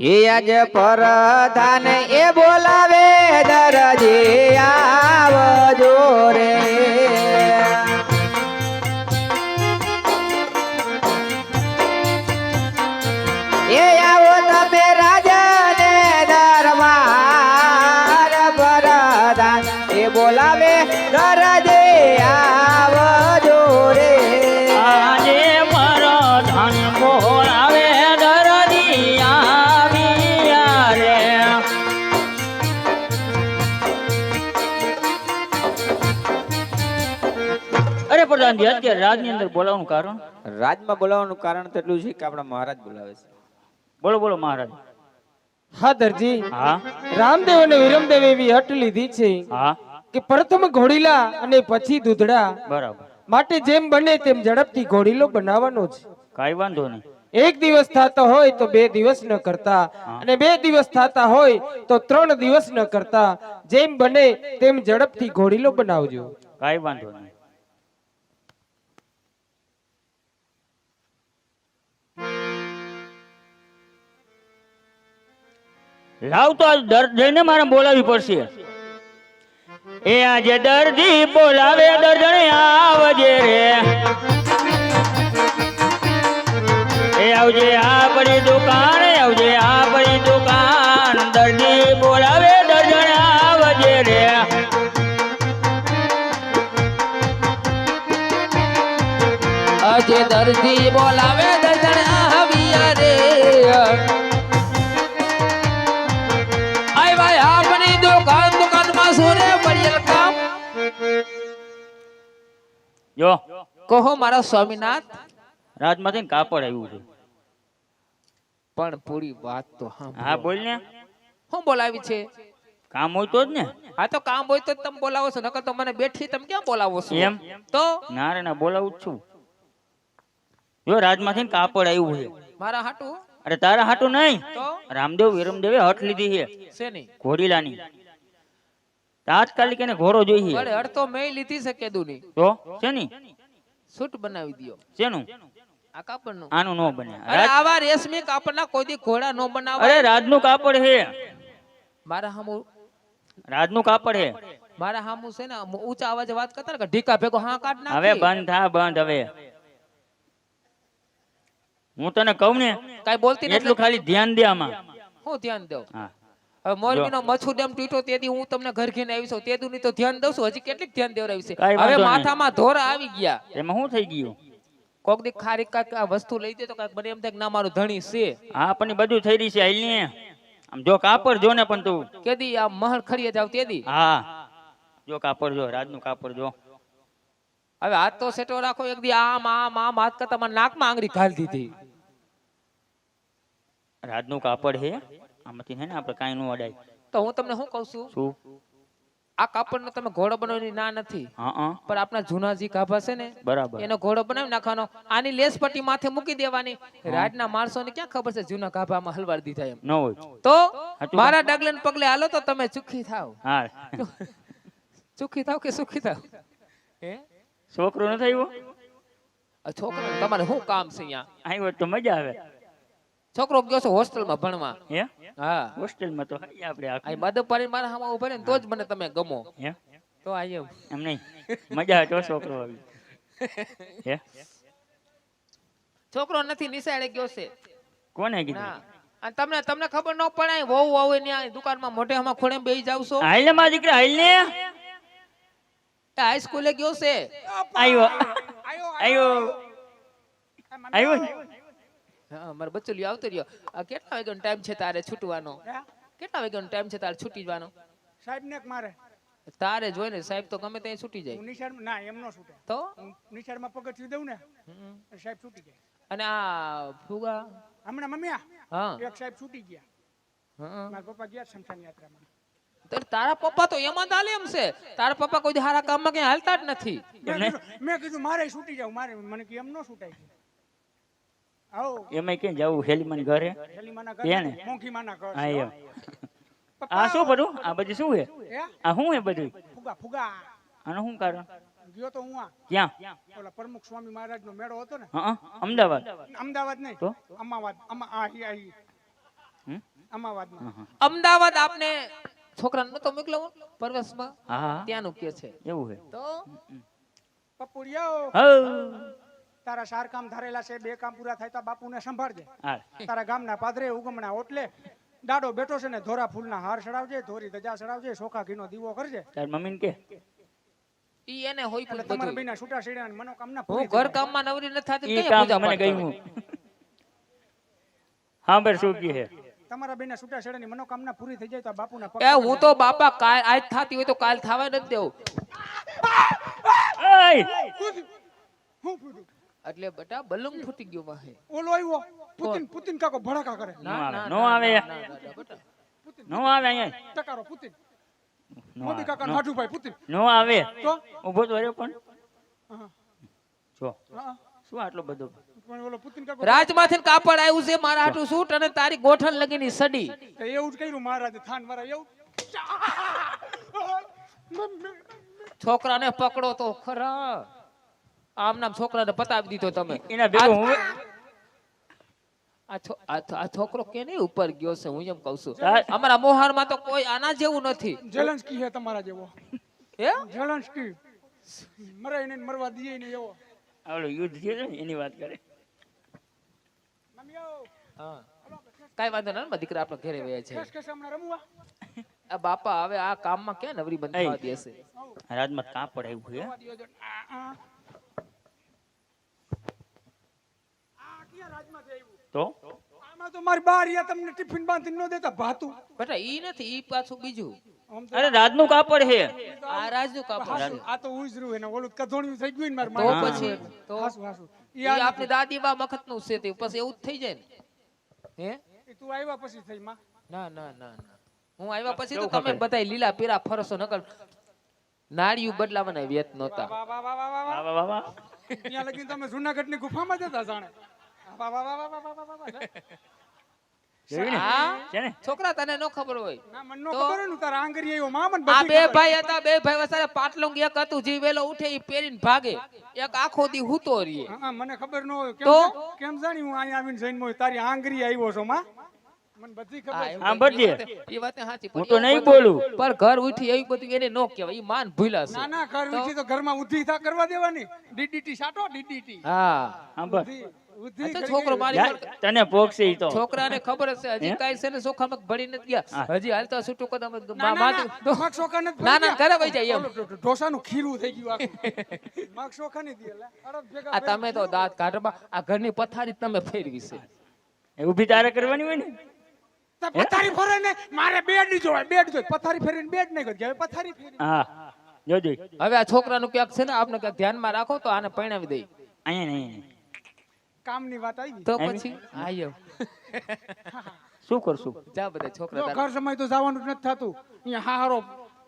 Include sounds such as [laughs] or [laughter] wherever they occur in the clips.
એ આજ પરધાન એ બોલાવે દરજી આવજો રે. એ આવો તમે રાજાને દરબાર પરધાન એ બોલાવે રાજની અંદર બોલાવવાનું કારણ? રાજમાં બોલાવવાનું કારણ તો એટલું છે કે આપણા મહારાજ બોલાવે છે. બોલો બોલો મહારાજ. હા દરજી. હા. રામદેવ અને વિરમદેવ એવી હટ લીધી છે હા. કે પ્રથમ ઘોડીલા અને પછી દૂધડા. બરાબર. માટે જેમ બને તેમ ઝડપથી ઘોડીલો બનાવવાનો છે. કાઈ વાંધો નહીં. એક દિવસ થતા હોય તો બે દિવસ ન કરતા અને બે દિવસ થતા હોય તો ત્રણ દિવસ ન કરતા. જેમ બને તેમ ઝડપથી ઘોડીલો બનાવજો. કાઈ વાંધો નહીં. લાવ તો આજ દર્દ જઈને મારે બોલાવવી પડશે. એ આજે દર્દી બોલાવે દર્દને આવજે રે. એ આવજે આપણી દુકાન આવજે આપણી દુકાન. દર્દી બોલાવે દર્દને આવજે રે. આજે દર્દી બોલાવે દર્શન આવી રે. જો કહો મારા સ્વામીનાથ. રાજમાંથી કાપડ આવ્યું છે. પણ પૂરી વાત તો હા હા બોલ ને. હું બોલાવી છે? કામ હોય તો જ ને. હા તો કામ હોય તો તમે બોલાવો છો નકર તો મને બેઠી તમે ક્યાં બોલાવો છો? એમ? તો? ના રે ના બોલાવું છું. જો રાજમાંથી કાપડ આવ્યું છે. મારા હાટુ? અરે તારા હાટું નહીં. તો? રામદેવ વિરમદેવે હટ લીધી છે. છે ઘોડીલાની. તાત્કાલિક એને ઘોડો જોઈએ અરે અડતો મેં લીધી છે કેદુની. તો શેની? સૂટ બનાવી દયો. શેનું? આ કાપડનું. આનું નો બને. અરે આવા રેશમી કાપડના કોઈ ઘોડા નો બનાવે અરે રાજનું કાપડ હે મારા હામુ રાજનું કાપડ છે. મારા હામુ છે ને ઊંચા અવાજે વાત કરતા ને કે ઢીકા ભેગો હા કાઢ ના હવે બંધ થા બંધ હવે. હું તને કહું ને કાઈ બોલતી એટલું ખાલી ધ્યાન દે આમાં. હું ધ્યાન દઉં. હા. હવે મોરબીનો મચ્છુ ડેમ તૂટ્યો તેથી હું તમને ઘર ઘેને આવી છું. તેદુ ની તો ધ્યાન દઉં છું. હજી કેટલીક ધ્યાન દેવરાવી છે હવે માથામાં ધોરા આવી ગયા. એમાં શું થઈ ગયું? કોક દી ખારી કાક આ વસ્તુ લઈ દે તો કાક બને એમ થાય કે ના મારું ધણી છે. હા પણ બધું થઈ રહી છે આઈ ને. આમ જો કાપડ જો ને પણ તું. કેદી આ મહળ ખડીએ જાવ તેદી હા. જો કાપડ જો રાજનું કાપડ જો. હવે હાથ તો સેટો રાખો એક દી આમ આમ આમ હાથ કરતા મને નાકમાં આંગળી ઘાલ દીધી. રાજનું કાપડ હે? આમાંથી હે ને આપણે કાંઈ ન અડાય. તો હું તમને શું કહું છું? શું? આ કાપડનો તમે ઘોડો બનાવવાની ના નથી. પણ આપણા જૂના જે કાભા છે ને બરાબર. એનો ઘોડો બનાવી નાખવાનો આની લેસ પટ્ટી માથે મૂકી દેવાની. રાજના માણસોને ક્યાં ખબર છે જૂના કાભામાં હલવાડ દીધા એમ? ન હોય. તો મારા ડગલે ને પગલે હાલો તો તમે ચુખી થાવ. ચુખી થાવ કે સુખી થાવ? હે? છોકરો ન થયો છોકરો તમારે શું કામ છે અહીંયા? આવ્યો તો મજા આવે. છોકરો ગયો છે હોસ્ટેલમાં ભણવા. હે? હા. હોસ્ટેલમાં તો હાઈ આપણે આ પાડીને મારા સામે ઊભા ને તો જ મને તમે ગમો. હે? તો આ એમ. નહીં. મજા આવે તો છોકરો આવી. હે? છોકરો નથી નિશાળે ગયો છે. કોને કીધું? અને તમને તમને ખબર ન પડે વહુ વહુ ને આ દુકાનમાં મોઢે હમણાં ખોડે બેહી જાવ છો? હાલ ને મારા દીકરા હાલ ને હાઈસ્કૂલે ગયો છે. આયો. આયો આયો ને? હા મારો બચ્ચો લ્યો આવતો રહ્યો. આ કેટલા વાગ્યાનો ટાઈમ છે તારે છૂટવાનો? કેટલા વાગ્યાનો ટાઈમ છે તારે છૂટી જવાનો? સાહેબ ને મારે. તારે જોઈને સાહેબ તો ગમે ત્યાં છૂટી જાય. નિશાળ ના એમ નો છૂટે. તો? નિશાળમાં પગથિયું દઉં ને સાહેબ છૂટી જાય. અને આ ફુગા? હમણાં મમ્મી હા. એક સાહેબ છૂટી ગયા. હા. મારા પપ્પા ગયા શમશાન યાત્રામાં. તો તારા પપ્પા તો એમાં જ એમ છે. તારા પપ્પા કોઈ હારા કામમાં કઈ હાલતા જ નથી. મેં કીધું- મારે છૂટી જાવ મારે મને કે એમ નો છૂટાય. એમાં ક્યાં જવું? હેલીમાન ઘરે? એને? હા એમ. આ શું બધું? આ બધું શું હે હે? આ શું હે બધું? ફુગા ફુગા. આનું શું કારણ? ગયો તો હું આ. ક્યાં? ઓલા પ્રમુખ સ્વામી મહારાજ નો મેળો હતો ને? હા અમદાવાદ? અમદાવાદ નહીં. તો? અમાવાદ. અમા આ હી આ હી. અમાવાદમાં. અમદાવાદ આપને છોકરા નતો મોકલો પરવેશમાં ત્યાંનું કે છે. એવું છે. તો? પપુડિયાઓ. તારા ચાર કામ ધારેલા છે બે કામ પૂરા થાય તો બાપુને સંભાળજે. તારા ગામના પાદરે ઉગમણા ઓટલે દાડો બેઠો છે ને ધોરા ફૂલના હાર ચડાવજે ધોરી ધજા ચડાવજે સોખા ઘીનો દીવો કરજે. તાર મમ્મીને કે. ઈ એને હોય પણ તમારા બેના છૂટા છેડા મનોકામના હું ઘર કામમાં નવરી નથી થાતી કે પૂજા મને ગઈ હું હા બર શું કહે. તમારા બેના છૂટા છેડાની મનોકામના પૂરી થઈ જાય તો બાપુ બાપુના પગ એ હું તો બાપા કાલ આજ થાતી હોય તો કાલ થાવા નથી દેવ. એય! હું પૂછું એટલે બટા બલંગ ફૂટી ગયો વાહે. ઓલો આવ્યો. પુતિન પુતિન કાકો ભડાકા કરે. નો આવે. નો આવે અહીંયા. ટકારો પુતિન. મોદી કાકા નાઠુભાઈ પુતિન. નો આવે. તો? ઊભો તો રહ્યો પણ. જો. શું આટલો બધો? પણ ઓલો પુતિન કાકો રાજમાંથી કાપડ આવ્યું છે મારા હાટું સૂટ અને તારી ગોઠણ લગીની સડી. તો એવું જ કર્યું મહારાજે થાન મારા એવું. છોકરાને પકડો તો ખરા. આમ નામ છોકરાને પતાવી દીધો તમે. એના ભેગો હું આ છો- આ છો- આ છોકરો કેને ઉપર ગયો છે હું એમ કઉ છું. અમારા મોહારમાં તો કોઈ આના જેવું નથી. જેલન્સ્કી હે તમારા જેવો. હે? જેલન્સ્કી મરે એને મરવા દઈએ ને એવો. આવડો યુદ્ધ થયું છે ને એની વાત કરે. મમ્મીઓ. હા. કાઈ વાંધો ના દીકરા આપણે ઘરે વયા છે કેસ કેસ હમણાં રમવા? આ બાપા હવે આ કામમાં ક્યાં નવરી બંધ થવા દેશે? રાજમાં કાપડ આવ્યું છે રમવા દ્યો જો. આ, આ. આ ક્યાં રાજમાંથી આવ્યું? તો? આમાં તો મારી બારિયા તમને ટિફિન બાંધી ન દેતા ભાતું. બેટા ઈ નથી ઈ પાછું બીજું. અરે રાજનું કાપડ હે આ રાજનું કાપડ આ તો ઉજરું એને ઓલું કધોણિયું થઈ ગયું ને તો પછી તો હાસુ, હાસુ. ઈ આપની દાદી બા મખતનું છે તે પછી એવું જ થઈ જાય ને. હે? ઈ તું આવ્યા પછી થઈ માં. ના ના ના ના. હું આવ્યા પછી તો તમે બધા લીલા પીરા ફરસો નકલ નાળિયું બદલાવાના વ્યત નહોતા. વાહ વાહ વાહ વાહ વાહ વાહ. વાહ, વાહ, વાહ. ત્યાં લગી તમે જુનાગઢની ગુફામાં જતા જાણે? વાહ વાહ વાહ વાહ વાહ? આંગરી આવ્યો છો છે. બોલું. પણ ઘર ઉઠી એવું બધું એને નો કહેવાય ઈ માન ભૂલા ના ઘર ઉઠી તો ઘરમાં ઉધી થા કરવા દેવાની ડીડીટી સાટો ડીડીટી. છોકરો મારી તને પોગશે તો. છોકરાને ખબર જ હજી હે? છે ને ચોખામાં ભળી નથી ગયા. હજી હાલતા છૂટું કદમ ના, ના, માથું ના, મગ શોખા નથી ના, ના, ઘરે વહી જાય એમ. ઢોસાનું ખીરું થઈ ગયું આખું. [laughs] મગ શોખા નહીં દે, લે. અડદ ભેગા આ તમે તો દાંત કાઢવા આ ઘરની પથારી તમે ફેરવી છે. એ ઊભી તારે કરવાની હોય ને? પથારી ફરે ને? મારે બેડની જોવાય બેડ જોઈ પથારી ફેરીને બેડ નહીં કરી પથારી ફેરી. હા જોજો. હવે આ છોકરાનું ક્યાંક છે ને આપને ક્યાંક ધ્યાનમાં રાખો તો આને પરિણામી દઈ અહીંયા નહીં. કામની વાત આવી તો પછી? આયો. [laughs] શું કરશું? જા બધા છોકરા ઘર સમય તો જવાનું જ નથી થતું. અહીંયા હારો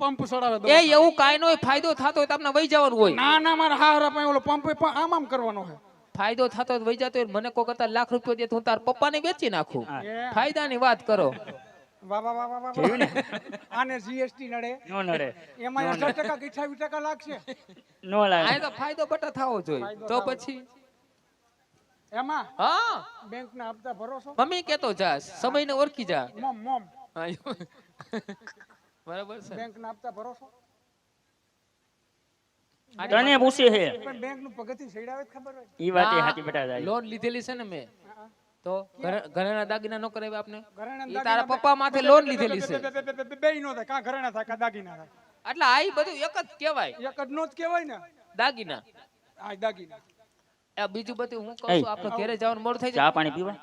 પંપ સડાવે એ એવું કાંઈ નો ફાયદો થતો હોય તો તમને વહી જવાનું હોય. ના ના મારા હારા પાસે ઓલો પંપ આમ આમ કરવાનો હોય. ફાયદો થતો હોય વહી જતો હોય મને કોઈ કરતા લાખ રૂપિયા દે તો હું તાર પપ્પાને વેચી નાખું. ફાયદાની વાત કરો. વાહ વાહ વાહ વાહ વાહ જોયું ને? આને જીએસટી નડે. નો નડે. એમાં ટકા કે અઠાવીસ ટકા લાગશે. નો લાગે. આ તો ફાયદો બટા થવો જોઈએ. તો પછી? એમાં? હા. બેંક ના હપ્તા ભરોસો? મમ્મી કેતો જા સમયને ઓળખી જા. Mom mom. બરાબર છે. બેંક ના હપ્તા ભરોસો તને પૂછે છે પણ બેંકનું પગથી સડાવે ખબર હોય. ઈ વાત સાચી બેટા તારી. લોન લીધેલી છે ને મેં. તો ઘરે- ઘરેણા દાગીના નો કરાવ્યા આપને? ઘરેણાં તારા પપ્પા માથે લોન લીધેલી છે બે- નો થાય. કા ઘરેણાં થાય કાં દાગીના થાય. એટલે આ બધું એક જ કહેવાય. એક જ નો જ કહેવાય ને? દાગીના. આ દાગીના. બીજું બધું હું કહું છું આપણે ઘરે જવાનું મોડું થઈ ચા પાણી પીવા?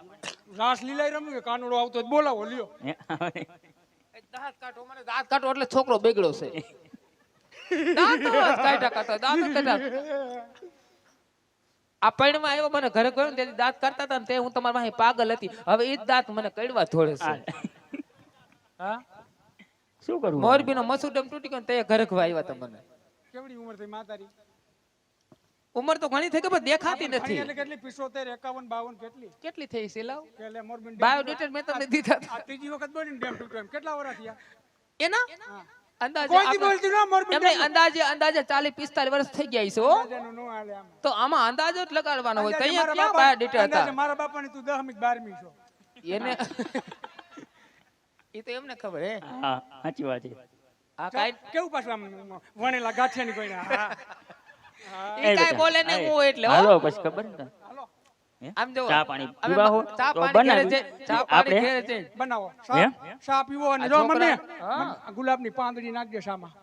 રાસ લીલાઈ રમ્યું કે કાનુડો આવતો બોલાવો લ્યો. દાંત કાઢો મને દાંત કાઢો એટલે છોકરો બગડ્યો છે. દાંત આ પૈણમાં આવ્યો મને ઘરે કહ્યું તેથી દાંત હતા તે હું તમારા પાસે પાગલ હતી. હવે એ જ દાંત મને કડવા ધોળે છે. હા. શું કરવું? મોરબી નો મસૂર ડેમ તૂટી ગયો ને તે ઘરે ખવા આવ્યા હતા મને. કેવડી ઉંમર થઈ માતારી? ઉંમર તો ઘણી થઈ ગઈ પણ દેખાતી નથી. એટલે કેટલી? પિસોતેર એકાવન બાવન કેટલી? કેટલી થઈ છે લાવ? એટલે મોરબી મેં તમને દીધા આ ત્રીજી વખત બોલી ડેમ ટુ ડેમ. કેટલા વર્ષ થયા? એના? અંદાજે કોઈ બોલતી ના મોરબી એમને અંદાજે અંદાજે ચાલીસ પિસ્તાલીસ વર્ષ થઈ ગયા છે હો. અંદાજાનું નો હાલે આમાં. તો આમાં અંદાજો જ લગાડવાનો હોય. તૈયાર મારા ક્યાં બાપા- બાયોડેટા હતા? મારા બાપાની તું દહમી કે બારમી છો. એને એ તો એમને ખબર હે? હા સાચી વાત છે. આ કાઈ કેવું પાછું આમ વણેલા ગાંઠિયાની કોઈ હા. ઈ કાઈ બોલે ને હું એટલે હાલો પછી ખબર ને? આમ જો ચા પાણી પીવા હો? ચા પાણી ઘરે ચા પાણી? ઘરે જઈ. બનાવો. ચા પીવો અને જો મને. ગુલાબની પાંદડી નાખજે સામા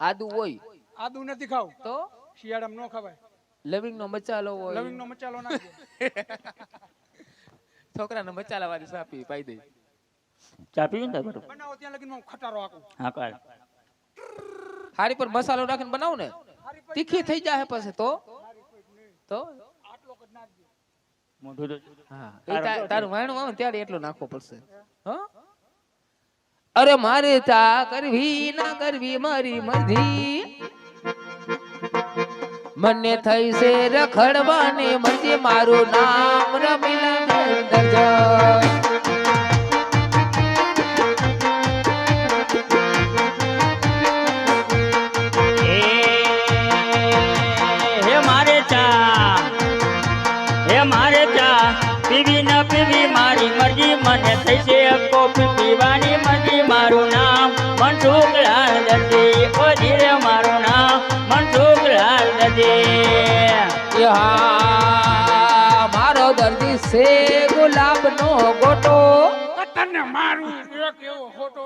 આદુ હોય. આદુ નથી ખાવ. તો? શિયાળામાં ન ખવાય. લવિંગ નો મચાલો હોય. લવિંગનો મચાલો નાખજે. [laughs] છોકરાને મચાલા વાળી ચા પી પાઈ દે. ચા પીવી ને બરોબર બનાવો ત્યાં લગીન હું ખટારો આકું હા કાળ હારી પર મસાલો નાખીને બનાવું ને? તીખી થઈ જાય પછી તો? તો? મોઢું હા. તારું વાયણું આવે ત્યારે એટલું નાખવો પડશે. અરે મારે ચા કરવી ના કરવી મારી મરજી. મને થઈ છે રખડવાની મરજી મારું નામ રમીલા ગુલાબનો ગોટો. તને મારું એક એવો ખોટો.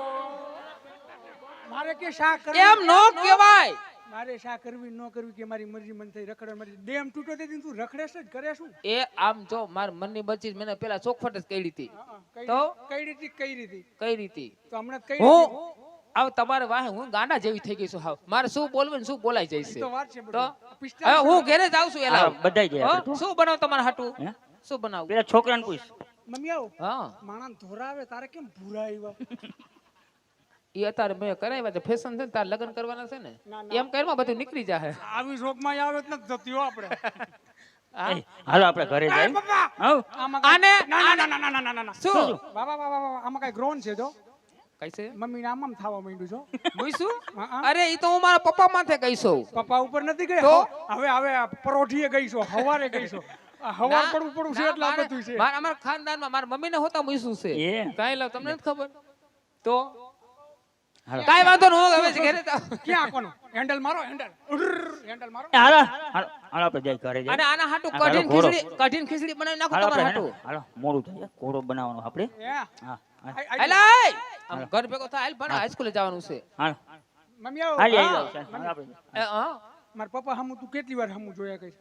મારે કે શા કરવી? એમ નો કહેવાય. મારે શા કરવી નો કરવી કે મારી મરજી મન થઈ રખડે મરજી. ડેમ તૂટો તે તું રખડેસ જ કરે શું એ આમ જો માર મનની બચી મને પેલા ચોખવટ જ કઈ હતી. તો? રીતે- કઈ રીતે કઈ રીતે કઈ રીતે તો હમણાં કઈ હું આવ તમારે વાહે હું ગાંડા જેવી થઈ ગઈ છું હાવ. મારે શું બોલવું શું બોલાઈ જાય છે? તો વાત છે તો? બધું. હવે હું ઘરે જ છું એલા. હા, બધાય ગયા શું બનાવ તમારે હાટું? શું બનાવું? પેલા છોકરાને પૂછ. મમ્મી આવ. હા. માણા ધોરાવે તારે કેમ ભૂરા આવ્યા અત્યારે મેં કરાવ્યા છે. ફેશન છે તાર લગ્ન કરવાના છે ને? એમ કરમાં બધું નીકળી જાય આવી શોકમાં આવે જ નથી આપણે. હાલો આપણે ઘરે જઈએ. આને? ના ના ના ના ના ના શું? બાબા બાબા આમાં કઈ ગ્રોન છે જો. કઈસે મમ્મી નામ આમ થાવા માંડ્યું છો મૂઈશું અરે ઈ તો હું મારા પપ્પા માથે કહીશું. પપ્પા ઉપર નથી ગઈ હવે હવે પરોઠીએ ગઈશું હવારે ગઈશું. હવાર પડવું પડવું છે એટલે આ બધું છે. મારા અમારા ખાનદાનમાં મારા મમ્મીને હોતા મૂઈશું છે. એ. લાવ તમને નથી ખબર? તો? હાલો. કાંઈ વાંધો ન હોય હવે ઘરે. ક્યાં આખોનો હેન્ડલ મારો હેન્ડલ. હેન્ડલ મારો. હાલો. હાલો આપણે જાય ઘરે અને આના હાટું કઠિન ખીચડી કઠિન ખીચડી બનાવી નાખો તમારા હાટું. હાલો મોડું થાય ઘોડો બનાવવાનો આપણે. હા હાલાય આમ ઘર ભેગો થાય હાલ ભણા હાઈસ્કૂલે જવાનું છે. હાલો. મમ્મી આવો. હાલી હા. આવી જાવ હાલો આપણે. એ, હા. મારા પપ્પા હમું તું કેટલી વાર હમું જોયા કઈ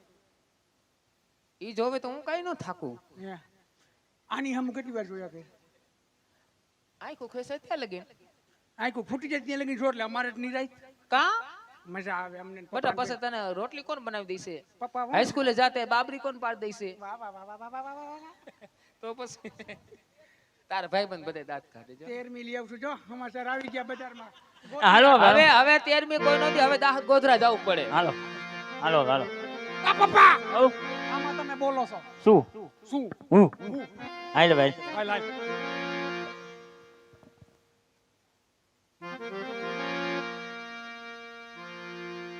ઈ જોવે તો હું કઈ ન થાકું. આની હમ કેટલી વાર જોયા કે? આંખો ખેસે ત્યાં લગે. આંખો ફૂટી જાય ત્યાં લગી જો એટલે અમારે નિરાય કા? મજા આવે અમને બટા પાસે તને રોટલી કોણ બનાવી દેશે? પપ્પા હાઈસ્કૂલે જાતે બાબરી કોણ પાડ દેશે? તો પછી તારા ભાઈ બંધ બધા દાંત કાઢે જો. 13મી લઈ આવશું જો. સમાચાર આવી ગયા બજારમાં. હાલો હવે હવે 13મી કોઈ નથી હવે દાહ ગોધરા જવું પડે. હાલો. હાલો હાલો. પપ્પા! બોલો છો? શું? શું? હું? હાલો ભાઈ. હાલ, હાલ.